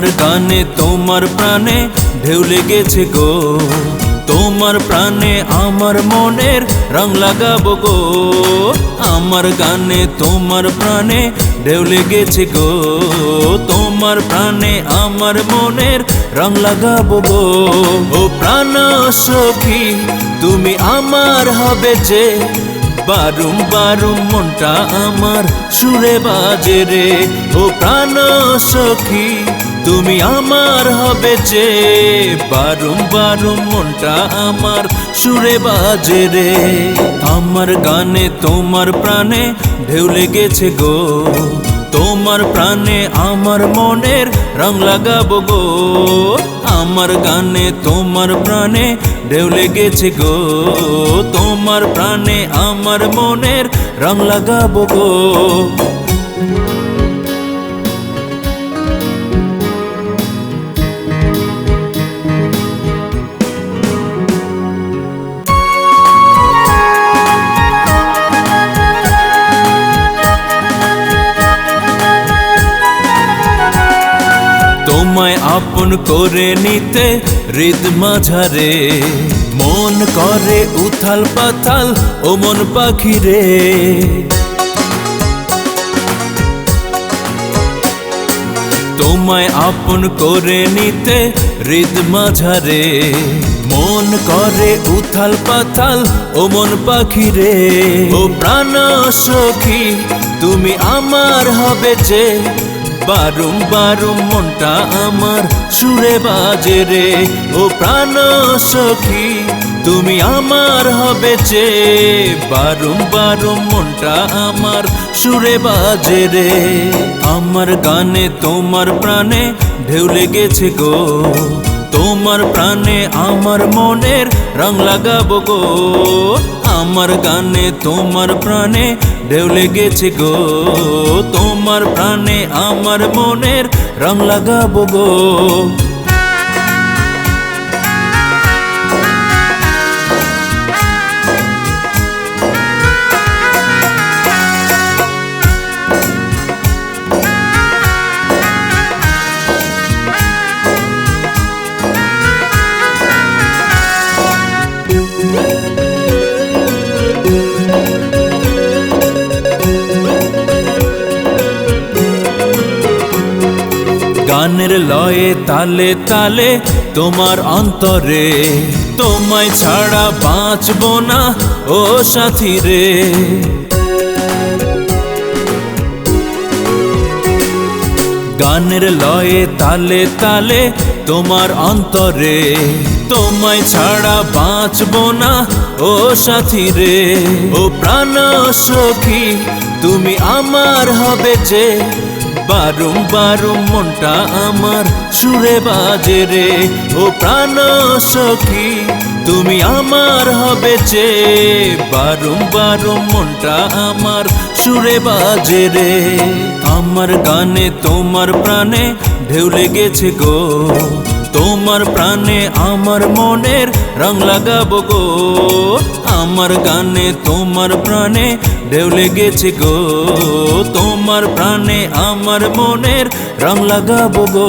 আমার গানে, তোমার প্রাণে ঢেউ লেগেছে গো। তোমার প্রাণে আমার মনের রং লাগাবো গো। আমার গানে, তোমার প্রাণে ঢেউ লেগেছে গো। তোমার প্রাণে আমার মনের রং লাগাবো গো। ও প্রাণ সখী তুমি আমার হবে যে। বারুম বারুম মনটা আমার সুরে বাজে রে। ও প্রাণ সখী তুমি আমার হবে যে, বারুম বারুম মনটা আমার সুরে বাজে রে। আমার গানে তোমার প্রাণে ঢেউ লেগেছে গো। তোমার প্রাণে আমার মনের রং লাগাবো গো। আমার গানে তোমার প্রাণে ঢেউ লেগেছে গো। তোমার প্রাণে আমার মনের রং লাগাবো গো। তোমায় আপন করে নিতে হৃদ মাঝারে। মন করে উথাল পাথাল ও মন পাখি রে তোমায় আপন করে নিতে হৃদ মাঝারে। মন করে উথাল পাথাল ও মন পাখি রে ও প্রাণ সখী, তুমি আমার হবে যে বারুম বারুম, মনটা আমার সুরে বাজে রে। ও প্রাণ সখী, তুমি আমার হবে যে। বারুম বারুম, মনটা আমার সুরে বাজে রে। আমার গানে তোমার প্রাণে ঢেউ লেগেছে গো। তোমার প্রাণে আমার মনের রং লাগাবো গো। আমার গানে তোমার প্রাণে ঢেউ লেগেছে গো তোমার প্রাণে আমার মনের রং লাগাবো গো। গানের লয়ে, তালে তালে তোমার অন্তরে। তোমায় ছাড়া বাঁচব না, ও সাথী রে। গানের লয়ে, তালে তালে তোমার অন্তরে। তোমায় ছাড়া বাঁচব না, ও সাথী রে। ও প্রাণ সখী, তুমি আমার হবে যে। বারুম বারুম মনটা আমার সুরে বাজে রে। ও প্রাণ সখী, তুমি আমার হবে চে বারুম বারুম মনটা আমার সুরে বাজে রে। আমার গানে তোমার প্রাণে ঢেউ লেগেছে গো। তোমার প্রাণে আমার মনের রং লাগাবো গো। আমার গানে তোমার প্রাণে ঢেউ লেগেছে গো। তোমার প্রাণে আমার মনের রং লাগাবো গো।